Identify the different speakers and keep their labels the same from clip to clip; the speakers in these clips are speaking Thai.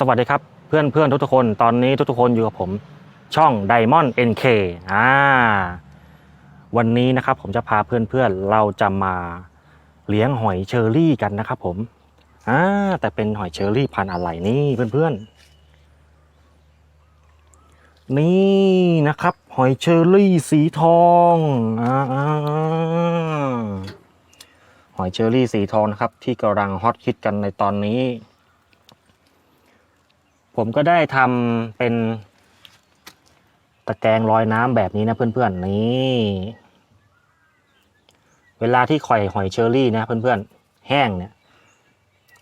Speaker 1: สวัสดีครับเพื่อนเพื่อนทุกๆคนตอนนี้ทุกๆคนอยู่กับผมช่อง Diamond NK อ่าวันนี้นะครับผมจะพาเพื่อนๆเราจะมาเลี้ยงหอยเชอรี่กันนะครับผมอ่าแต่เป็นหอยเชอรี่พันธุ์อะไรนี่เพื่อนๆ นี่นะครับ หอยเชอรี่สีทองอ่าหอยเชอรี่สีทองนะครับ ที่กำลังฮอตฮิตกันในตอนนี้ ผมก็ได้ทำเป็นตะแกรงลอยน้ำแบบนี้นะเพื่อนๆนี่เวลาที่ข่อยหอยเชอรี่นะเพื่อนๆแห้งเนี่ย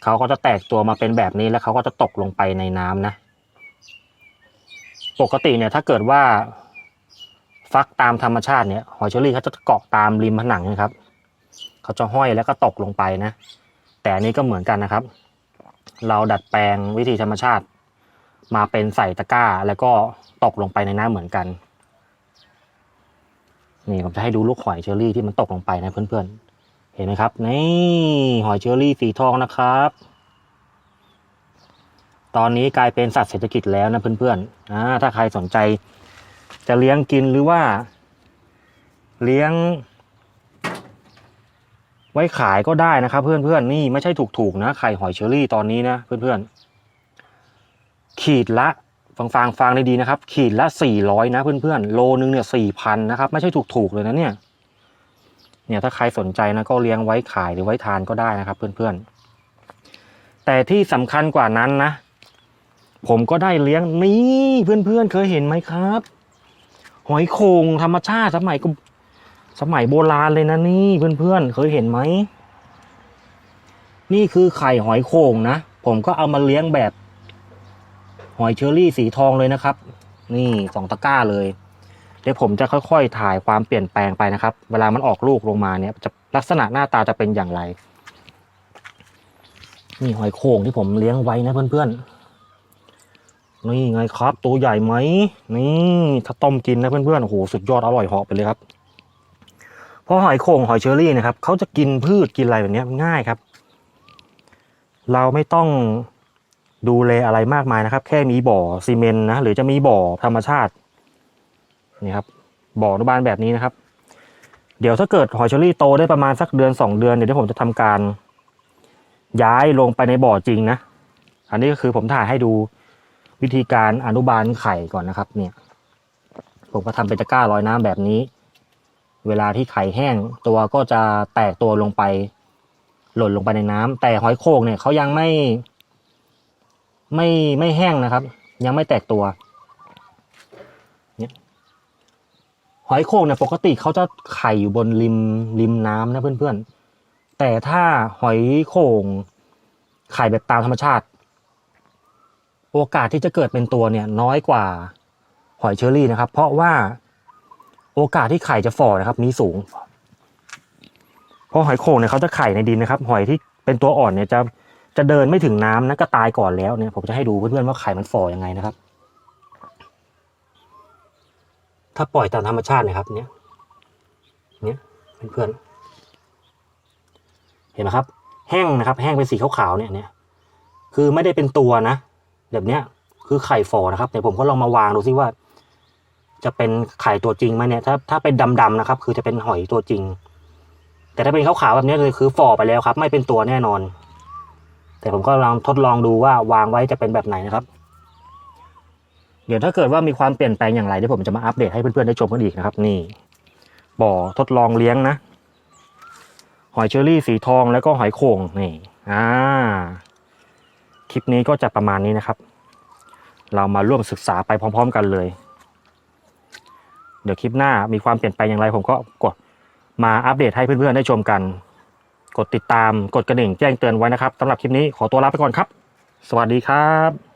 Speaker 1: เขาก็จะแตกตัวมาเป็นแบบนี้แล้วเขาก็จะตกลงไปในน้ำนะ ปกติเนี่ยถ้าเกิดว่า ฟักตามธรรมชาติเนี่ยหอยเชอรี่เขาจะเกาะตามริมผนังนะครับเขาจะห้อยแล้วก็ตกลงไปนะ แต่อันนี้ก็เหมือนกันนะครับ เราดัดแปลงวิธีธรรมชาติ มาเป็นใส่ตะกร้า แล้วก็ตกลงไปในน้ำเหมือนกัน นี่ผมจะให้ดูลูกหอยเชอรี่ที่มันตกลงไปนะเพื่อนๆ เห็นไหมครับ นี่หอยเชอรี่สีทองนะครับ ตอนนี้กลายเป็นสัตว์เศรษฐกิจแล้วนะเพื่อนๆอ่าถ้าใครสนใจ จะเลี้ยงกินหรือว่า เลี้ยง ไว้ขายก็ได้นะครับ เพื่อนๆ นี่ไม่ใช่ถูกๆนะไข่หอยเชอรี่ตอนนี้นะเพื่อนๆ ขีดละฟังฟังฟังได้ดีนะครับ ขีดละสี่ร้อยนะเพื่อนๆ โลนึงเนี่ยสี่พันนะครับ ไม่ใช่ถูกๆเลยนะเนี่ย เนี่ยถ้าใครสนใจนะก็เลี้ยงไว้ขายหรือไว้ทานก็ได้นะครับ เพื่อนๆ แต่ที่สำคัญกว่านั้นนะ ผมก็ได้เลี้ยงนี่เพื่อนๆ เคยเห็นไหมครับ หอยโข่งธรรมชาติสมัยก็สมัยโบราณเลยนะนี่เพื่อนๆ เคยเห็นไหม นี่คือไข่หอยโข่งนะ ผมก็เอามาเลี้ยงแบบ หอยเชอรี่สีทองเลยนะครับ นี่สองตะกร้าเลย เดี๋ยวผมจะค่อยๆถ่ายความเปลี่ยนแปลงไปนะครับ เวลามันออกลูกลงมาเนี่ยจะลักษณะหน้าตาจะเป็นอย่างไร นี่หอยโข่งที่ผมเลี้ยงไว้นะเพื่อนๆ นี่ไงครับ ตัวใหญ่ไหม นี่ถ้าต้มกินนะเพื่อนๆ โอ้โหสุดยอดอร่อยเหาะไปเลยครับ เพราะหอยโข่งหอยเชอรี่นะครับเขาจะกินพืชกินอะไรแบบนี้ง่ายครับ เราไม่ต้อง ดูแลอะไรมากมายนะครับ แค่มีบ่อซีเมนต์นะหรือจะมีบ่อธรรมชาตินี่ครับบ่ออนุบาลแบบนี้นะครับ เดี๋ยวถ้าเกิดหอยเชอรี่โตได้ประมาณสักเดือนสองเดือนเดี๋ยวผมจะทำการ ย้ายลงไปในบ่อจริงนะอันนี้ก็คือผมถ่ายให้ดูวิธีการอนุบาลไข่ก่อนนะครับ เนี่ย ผมก็ทำเป็นตะกร้าลอยน้ำแบบนี้ เวลาที่ไข่แห้งตัวก็จะแตกตัวลงไป หล่นลงไปในน้ำแต่หอยโข่งเนี่ยเขายังไม่ ไม่ไม่แห้งนะครับ ยังไม่แตกตัวเนี่ยหอยโข่งเนี่ยปกติเขาจะไข่อยู่บนริมริมน้ำนะเพื่อนๆ แต่ถ้าหอยโข่งไข่แบบตามธรรมชาติ โอกาสที่จะเกิดเป็นตัวเนี่ยน้อยกว่าหอยเชอรี่นะครับ เพราะว่าโอกาสที่ไข่จะฝ่อนะครับ มีสูง เพราะหอยโข่งเนี่ยเขาจะไข่ในดินนะครับ หอยที่เป็นตัวอ่อนเนี่ยจะ จะเดินไม่ถึงน้ำนะก็ตายก่อนแล้วเนี่ย ผมจะให้ดูเพื่อนๆว่าไข่มันฝ่อยังไงนะครับ ถ้าปล่อยตามธรรมชาตินะครับ เนี่ย เนี่ยเพื่อนๆเห็นไหมครับ แห้งนะครับ แห้งเป็นสีขาวๆเนี่ยเนี่ย คือไม่ได้เป็นตัวนะแบบเนี้ย คือไข่ฝ่อนะครับเดี๋ยวผมก็ลองมาวางดูซิว่า จะเป็นไข่ตัวจริงไหมเนี่ย ถ้าถ้าเป็นดำๆนะครับ คือจะเป็นหอยตัวจริง แต่ถ้าเป็นขาวๆแบบนี้เลยคือฝ่อไปแล้วครับ ไม่เป็นตัวแน่นอน แต่ผมก็ลองทดลองดูว่าวางไว้จะเป็นแบบไหนนะครับ เดี๋ยวถ้าเกิดว่ามีความเปลี่ยนแปลงอย่างไรเดี๋ยวผมจะมาอัปเดตให้เพื่อนๆได้ชมกันอีกนะครับ นี่บ่อทดลองเลี้ยงนะ หอยเชอรี่สีทองแล้วก็หอยโข่งนี่อ่าคลิปนี้ก็จะประมาณนี้นะครับ เรามาร่วมศึกษาไปพร้อม ๆ กันเลย เดี๋ยวคลิปหน้ามีความเปลี่ยนแปลงอย่างไรผมก็กดมาอัปเดตให้เพื่อนๆได้ชมกัน กดติดตามกดกระดิ่งแจ้งเตือนไว้นะครับสำหรับคลิปนี้ขอตัวลาไปก่อนครับ สวัสดีครับ